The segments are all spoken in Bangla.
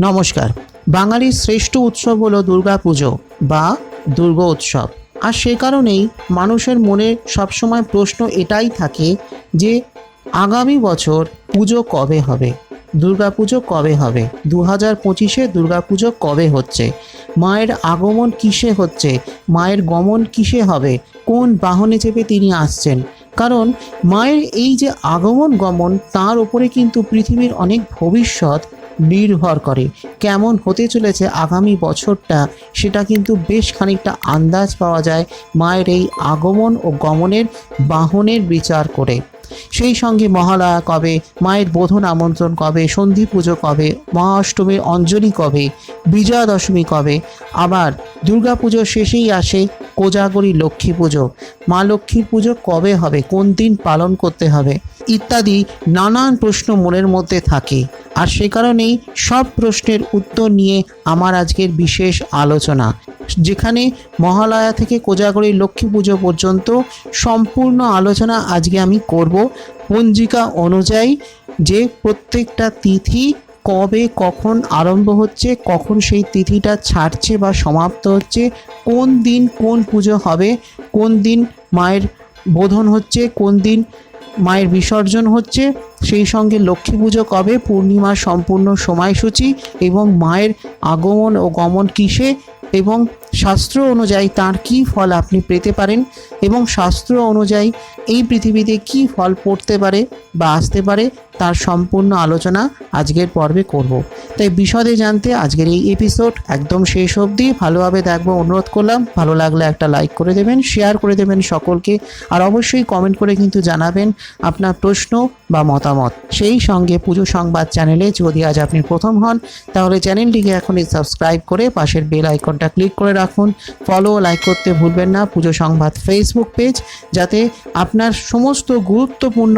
নমস্কার। বাঙালির শ্রেষ্ঠ উৎসব হলো দুর্গাপুজো বা দুর্গ উৎসব। আর সে কারণেই মানুষের মনে সবসময় প্রশ্ন এটাই থাকে যে, আগামী বছর পুজো কবে হবে? দুর্গাপুজো কবে হবে? দু হাজার পঁচিশে দুর্গাপুজো কবে হচ্ছে? মায়ের আগমন কিসে হচ্ছে? মায়ের গমন কিসে হবে? কোন বাহনে চেপে তিনি আসছেন? কারণ মায়ের এই যে আগমন গমন তার উপরে কিন্তু পৃথিবীর অনেক ভবিষ্যৎ নির্ভর করে। কেমন হতে চলেছে আগামী বছরটা, সেটা কিন্তু বেশ খানিকটা আন্দাজ পাওয়া যায় মায়ের এই আগমন ও গমনের বাহনের বিচার করে। সেই সঙ্গে মহালয়া কবে, মায়ের বোধন আমন্ত্রণ কবে, সন্ধি পুজো কবে, মহাষ্টমীর অঞ্জলি কবে বিজয়া দশমী কবে, আবার দুর্গা পুজো শেষেই আসে কোজাগরী লক্ষ্মী পুজো। মা লক্ষ্মীর পুজো কবে হবে, কোন দিন পালন করতে হবে, ইত্যাদি নানান প্রশ্ন মনের মধ্যে থাকে। আর সে কারণেই সব প্রশ্নের উত্তর নিয়ে আমার আজকের বিশেষ আলোচনা। যেখানে মহালয়া থেকে কোজাগরী লক্ষ্মী পুজো পর্যন্ত সম্পূর্ণ আলোচনা আজকে আমি করব। পঞ্জিকা অনুযায়ী যে প্রত্যেকটা তিথি কবে কখন আরম্ভ হচ্ছে, কখন সেই তিথিটা ছাড়ছে বা সমাপ্ত হচ্ছে, কোন দিন কোন পুজো হবে, কোন দিন মায়ের বোধন হচ্ছে, কোন দিন মায়ের বিসর্জন হচ্ছে, সেই সঙ্গে লক্ষ্মী পুজো কবে, পূর্ণিমার সম্পূর্ণ সময়সূচি এবং মায়ের আগমন ও গমন কিসে এবং শাস্ত্র অনুযায়ী তার কি ফল আপনি পেতে পারেন এবং শাস্ত্র অনুযায়ী এই পৃথিবীতে কি ফল পড়তে পারে বা আসতে পারে তার সম্পূর্ণ আলোচনা আজকের পর্বে করব। তাই বিশদে জানতে আজকের এই এপিসোড একদম শেষ অবধি ভালোভাবে দেখব, অনুরোধ করলাম। ভালো লাগলে একটা লাইক করে দেবেন শেয়ার করে দেবেন সকলকে, আর অবশ্যই কমেন্ট করে কিন্তু জানাবেন আপনার প্রশ্ন বা মতামত। সেই সঙ্গে পুজো সংবাদ চ্যানেলে যদি আজ আপনি প্রথম হন, তাহলে চ্যানেলটিকে এখনই সাবস্ক্রাইব করে পাশের বেল আইকনটা ক্লিক করে রাখুন। ফলো লাইক করতে ভুলবেন না। পুজো সংবাদ ফেসবুক পেজ যাতে আপনার সমস্ত গুরুত্বপূর্ণ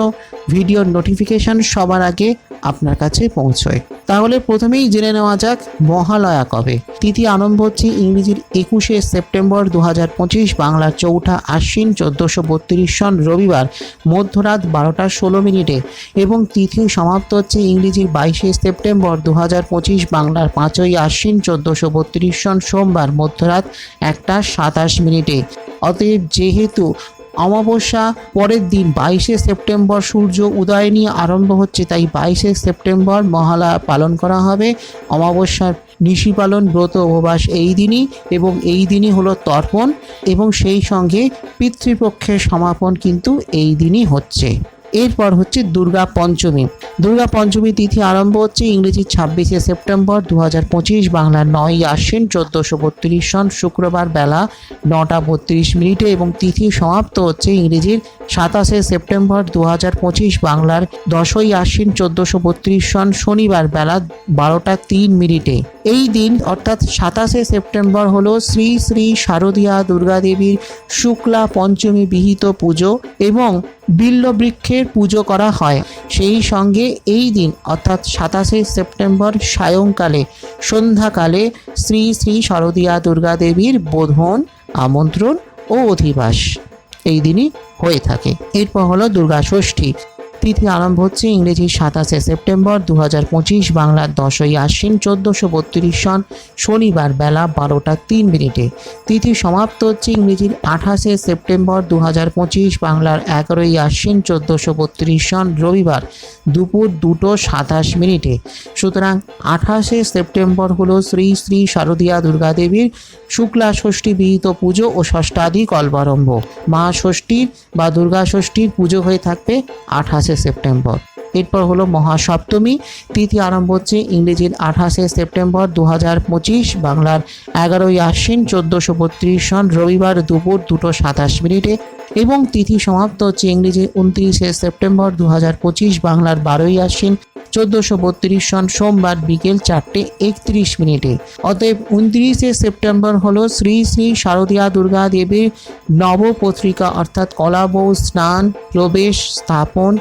ভিডিওর নোটিফিকেশন সবার আগে আপনার কাছে পৌঁছয়। তাহলে প্রথমেই জেনে নেওয়া যাক, মহালয়া কবে? তিথি আরম্ভ হচ্ছে ইংরেজির একুশে সেপ্টেম্বর দু হাজার পঁচিশ বাংলার চৌঠা আশ্বিন চোদ্দোশো বত্রিশ সন রবিবার মধ্যরাত বারোটা ষোলো মিনিটে এবং তিথি সমাপ্ত হচ্ছে ইংরেজির বাইশে সেপ্টেম্বর দু হাজার পঁচিশ বাংলার পাঁচই আশ্বিন চোদ্দোশো বত্রিশ সন সোমবার মধ্যরাত একটা সাতাশ মিনিটে। অতএব যেহেতু অমাবস্যা পরের দিন বাইশে সেপ্টেম্বর সূর্য উদয় নিয়ে আরম্ভ হচ্ছে, তাই বাইশে সেপ্টেম্বর মহালয়া পালন করা হবে। অমাবস্যার নিশি পালন, ব্রত উপবাস এই দিনই এবং এই দিনই হলো তর্পণ এবং সেই সঙ্গে পিতৃপক্ষের সমাপন কিন্তু এই দিনই হচ্ছে। এরপর হচ্ছে দুর্গা পঞ্চমী। দুর্গা পঞ্চমী তিথি আরম্ভ হচ্ছে ইংরেজি ছাব্বিশে সেপ্টেম্বর দু হাজার পঁচিশ বাংলার নয় আশ্বিন চোদ্দোশো বত্রিশ সন শুক্রবার বেলা নটা বত্রিশ মিনিটে এবং তিথি সমাপ্ত হচ্ছে ইংরেজির সাতাশে সেপ্টেম্বর দু হাজার পঁচিশ বাংলার দশই আশ্বিন চোদ্দোশো বত্রিশ সন শনিবার বেলা বারোটা তিন মিনিটে। এই দিন, অর্থাৎ সাতাশে সেপ্টেম্বর হল শ্রী শ্রী শারদীয়া দুর্গাদেবীর শুক্লা পঞ্চমী বিহিত পুজো এবং বিল্ল বৃক্ষের পুজো করা হয়। সেই সঙ্গে এই দিন, অর্থাৎ সাতাশে সেপ্টেম্বর সায়ংকালে, সন্ধ্যাকালে শ্রী শ্রী শারদীয়া দুর্গাদেবীর বোধন, আমন্ত্রণ ও অধিবাস এই দিনই হয়ে থাকে। এরপর হলো দুর্গা ষষ্ঠী। তিথি আরম্ভ হচ্ছে ইংরেজি সাতাশে সেপ্টেম্বর দু হাজার পঁচিশ বাংলার দশই আশ্বিন চোদ্দোশো বত্রিশ সন শনিবার বেলা বারোটা তিন মিনিটে। তিথি সমাপ্ত হচ্ছে ইংরেজির আঠাশে সেপ্টেম্বর দু হাজার পঁচিশ বাংলার এগারোই আশ্বিন চোদ্দোশো বত্রিশ সন রবিবার দুপুর দুটো সাতাশ মিনিটে। সুতরাং আঠাশে সেপ্টেম্বর হলো শ্রী শ্রী শারদীয়া দুর্গাদেবীর শুক্লা ষষ্ঠী বিহিত পুজো ও ষষ্ঠাদি কল্পারম্ভ মা ষষ্ঠীর বা দুর্গা ষষ্ঠীর পুজো হয়ে থাকবে আঠাশে সেপ্টেম্বর। এরপর হলো মহাসপ্তমী তৃতীয় আরম্ভ হচ্ছে ইংরেজির আঠাশে সেপ্টেম্বর দু হাজার পঁচিশ, বাংলার এগারোই আশ্বিন চোদ্দোশো বত্রিশ সন রবিবার দুপুর দুটো সাতাশ মিনিটে এবং তিথি সমাপ্ত হচ্ছে ইংরেজি উনত্রিশে সেপ্টেম্বর দু হাজার পঁচিশ, বাংলার বারোই আশ্বিন চোদ্দোশো বত্রিশ সন সোমবার বিকেল চারটে একত্রিশ মিনিটে। অতএব উনত্রিশে সেপ্টেম্বর হল শ্রী শ্রী শারদীয়া দুর্গা দেবীর নবপত্রিকা, অর্থাৎ কলাবৌ স্নান, প্রবেশ, স্থাপন,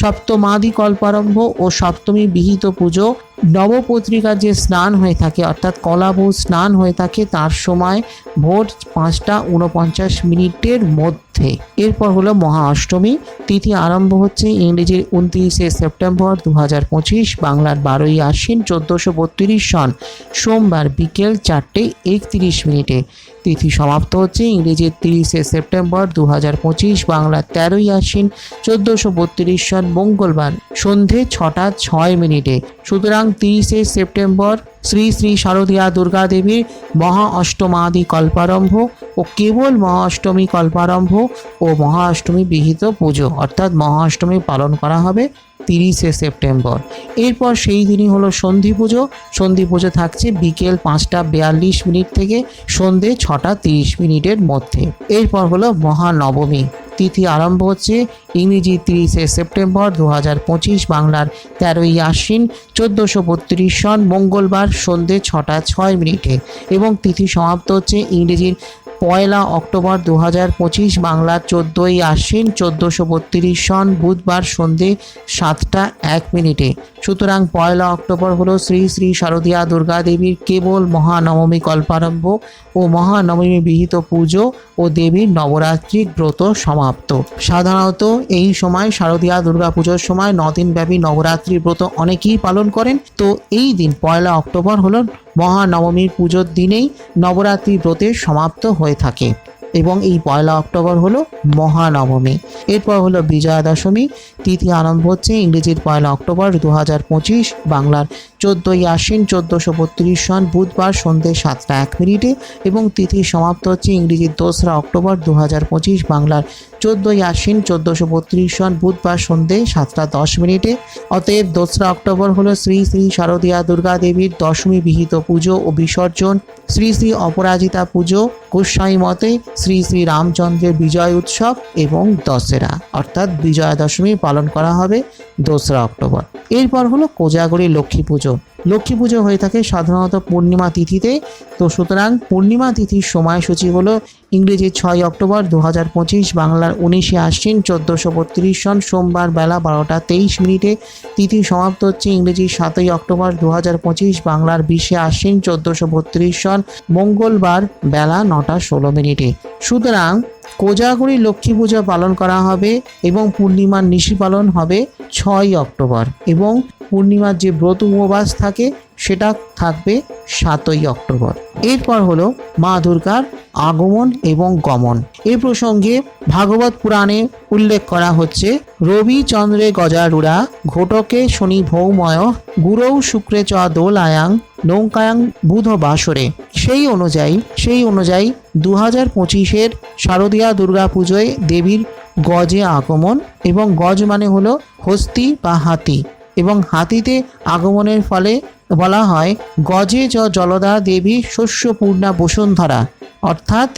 সপ্তমাদি কল্পারম্ভ ও সপ্তমী বিহিত পুজো নবপত্রিকার যে স্নান হয়ে থাকে, অর্থাৎ কলাবু স্নান হয়ে থাকে, তার সময় ভোর পাঁচটা উনপঞ্চাশ মিনিটের মধ্যে। এরপর হলো মহা অষ্টমী। তিথি আরম্ভ হচ্ছে ইংরেজির উনত্রিশে সেপ্টেম্বর দু হাজার পঁচিশ, বাংলার বারোই আশ্বিন চোদ্দোশো বত্রিশ সন, সোমবার বিকেল চারটে একত্রিশ মিনিটে। তিথি সমাপ্ত হচ্ছে। ইংরেজির তিরিশে সেপ্টেম্বর দু হাজার পঁচিশ বাংলার তেরোই আশ্বিন চোদ্দোশো বত্রিশ সন মঙ্গলবার সন্ধে ছটা ছয় মিনিটে। সুতরাং তিরিশে সেপ্টেম্বর শ্রী শ্রী শারদীয়া দুর্গা দেবীর মহা অষ্টমাদি কল্পারম্ভ ও কেবল মহা অষ্টমী কল্পারম্ভ ও মহা অষ্টমী বিহিত পুজো অর্থাৎ মহা অষ্টমী পালন করা হবে। তিরিশে সেপ্টেম্বর। এরপর সেই দিনই হলো সন্ধি পুজো। সন্ধি পুজো থাকছে বিকেল পাঁচটা বিয়াল্লিশ মিনিট থেকে সন্ধে ছটা তিরিশ মিনিটের মধ্যে। এরপর হলো মহানবমী। তিথি আরম্ভ হচ্ছে ইংরেজি তিরিশে সেপ্টেম্বর দু হাজার পঁচিশ বাংলার তেরোই আশ্বিন চোদ্দোশো বত্রিশ সন মঙ্গলবার সন্ধে ছটা ছয় মিনিটে। এবং তিথি সমাপ্ত হচ্ছে ইংরেজির পয়লা অক্টোবর দু হাজার পঁচিশ বাংলার চোদ্দোই আশ্বিন চোদ্দোশো বত্রিশ সন বুধবার সন্ধে সাতটা এক মিনিটে। সুতরাং পয়লা অক্টোবর হলো শ্রী শ্রী শারদীয়া দুর্গা দেবীর কেবল মহানবমী কল্পারম্ভ। ও মহানবমী বিহিত পুজো ও দেবীর নবরাত্রি ব্রত সমাপ্ত। সাধারণত এই সময় শারদীয়া দুর্গা পুজোর সময় নদিন ব্যাপী নবরাত্রি ব্রত অনেকেই পালন করেন। তো এই দিন পয়লা অক্টোবর হলো মহানবমীর পুজোর দিনেই নবরাত্রি ব্রতের সমাপ্ত হয়ে থাকে এবং এই পয়লা অক্টোবর হলো মহানবমী। এরপর হলো বিজয়া দশমী তিথি আরম্ভ হচ্ছে ইংরেজির পয়লা অক্টোবর দু হাজার পঁচিশ বাংলার চোদ্দোই আশ্বিন চোদ্দোশো বত্রিশ সন বুধবার সন্ধে সাতটা এক মিনিটে এবং তিথি সমাপ্ত হচ্ছে ইংরেজির দোসরা অক্টোবর দু হাজার পঁচিশ বাংলার চোদ্দোই আশ্বিন চোদ্দোশো বত্রিশ সন বুধবার সন্ধে সাতটা দশ মিনিটে। অতএব দোসরা অক্টোবর হলো শ্রী শ্রী শারদীয়া দুর্গা দেবীর দশমী বিহিত পুজো ও বিসর্জন। শ্রী শ্রী অপরাজিতা পুজো, গোস্বামী মতে শ্রী শ্রী রামচন্দ্রের বিজয় উৎসব এবং দশেরা। অর্থাৎ বিজয়া দশমী পালন করা হবে দোসরা অক্টোবর। এরপর হলো কোজাগরী লক্ষ্মী পুজো। rádio. লক্ষ্মী পুজো হয়ে থাকে সাধারণত পূর্ণিমা তিথিতে। তো সুতরাং পূর্ণিমা তিথির সময়সূচি হলো ইংরেজি ছয় অক্টোবর দু হাজার পঁচিশ বাংলার উনিশে আশ্বিন চোদ্দোশো বত্রিশ সন সোমবার বেলা বারোটা তেইশ মিনিটে। তিথি সমাপ্ত হচ্ছে ইংরেজি সাতই অক্টোবর দু হাজার পঁচিশ বাংলার বিশে আশ্বিন চোদ্দোশো বত্রিশ সন মঙ্গলবার বেলা নটা ষোলো মিনিটে। সুতরাং কোজাগরী লক্ষ্মী পুজো পালন করা হবে এবং পূর্ণিমার নিশি পালন হবে ছয় অক্টোবর এবং পূর্ণিমার যে ব্রত উপবাস থাকে সেটা থাকবে সাতই অক্টোবর। এরপর হলো মা দুর্গার আগমন এবং গমন। এ প্রসঙ্গে ভাগবত পুরাণে উল্লেখ করা হচ্ছে, রবি চন্দ্রে গজারুড়া, ঘটকে শনি ভৌময়, গুরৌ শুক্রে চ দোলায়াং নৌকায়াং বুধ বাসরে সেই অনুযায়ী সেই অনুযায়ী দু হাজার পঁচিশের শারদীয়া দুর্গা পুজোয় দেবীর গজে আগমন এবং গজ মানে হলো হস্তি বা হাতি। এবং হাতিতে আগমনের ফলে বলা হয়, গজে জ জলদা দেবী শস্যপূর্ণা বসুন্ধরা। অর্থাৎ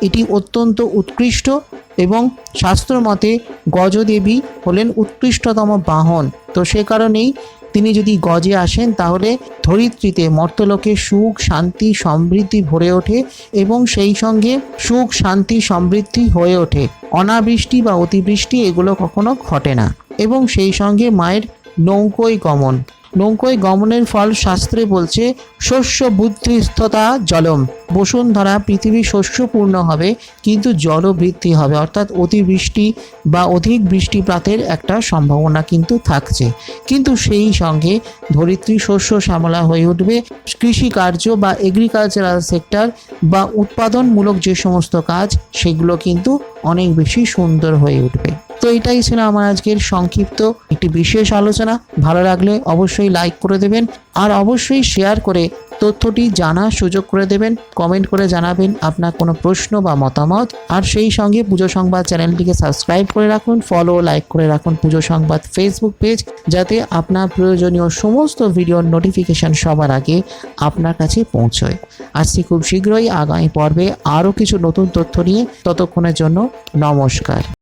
এটি অত্যন্ত উৎকৃষ্ট এবং শাস্ত্র মতে গজদেবী হলেন উৎকৃষ্টতম বাহন। তো সে কারণেই তিনি যদি গজে আসেন, তাহলে ধরিত্রীতে মর্তলোকে সুখ, শান্তি, সমৃদ্ধি ভরে ওঠে এবং সেই সঙ্গে সুখ, শান্তি, সমৃদ্ধি হয়ে ওঠে। অনাবৃষ্টি বা অতিবৃষ্টি এগুলো কখনো ঘটে না। এবং সেই সঙ্গে মায়ের নৌকোয় গমন। নৌকোয় গমনের ফল শাস্ত্রে বলছে, শস্য বুদ্ধিস্থতা জলম। বসুন্ধরা পৃথিবী শস্যপূর্ণ হবে, কিন্তু জলও বৃদ্ধি হবে। অর্থাৎ অতিবৃষ্টি বা অধিক বৃষ্টিপাতের একটা সম্ভাবনা কিন্তু থাকছে। কিন্তু সেই সঙ্গে ধরিত্রী শস্য শ্যামলা হয়ে উঠবে। কৃষিকার্য বা এগ্রিকালচারাল সেক্টর বা উৎপাদনমূলক যে সমস্ত কাজ, সেগুলো কিন্তু অনেক বেশি সুন্দর হয়ে উঠবে। তো এটাই ছিল আমার আজকের সংক্ষিপ্ত একটি বিশেষ আলোচনা। ভালো লাগলে অবশ্যই লাইক করে দেবেন আর অবশ্যই শেয়ার করে তথ্যটি জানার সুযোগ করে দেবেন। কমেন্ট করে জানাবেন আপনার কোনো প্রশ্ন বা মতামত। আর সেই সঙ্গে পুজো সংবাদ চ্যানেলটিকে সাবস্ক্রাইব করে রাখুন ফলো লাইক করে রাখুন পুজো সংবাদ ফেসবুক পেজ যাতে আপনার প্রয়োজনীয় সমস্ত ভিডিওর নোটিফিকেশন সবার আগে আপনার কাছে পৌঁছয়। আসছি খুব শীঘ্রই, আগামী পর্বে আরও কিছু নতুন তথ্য নিয়ে। ততক্ষণের জন্য নমস্কার।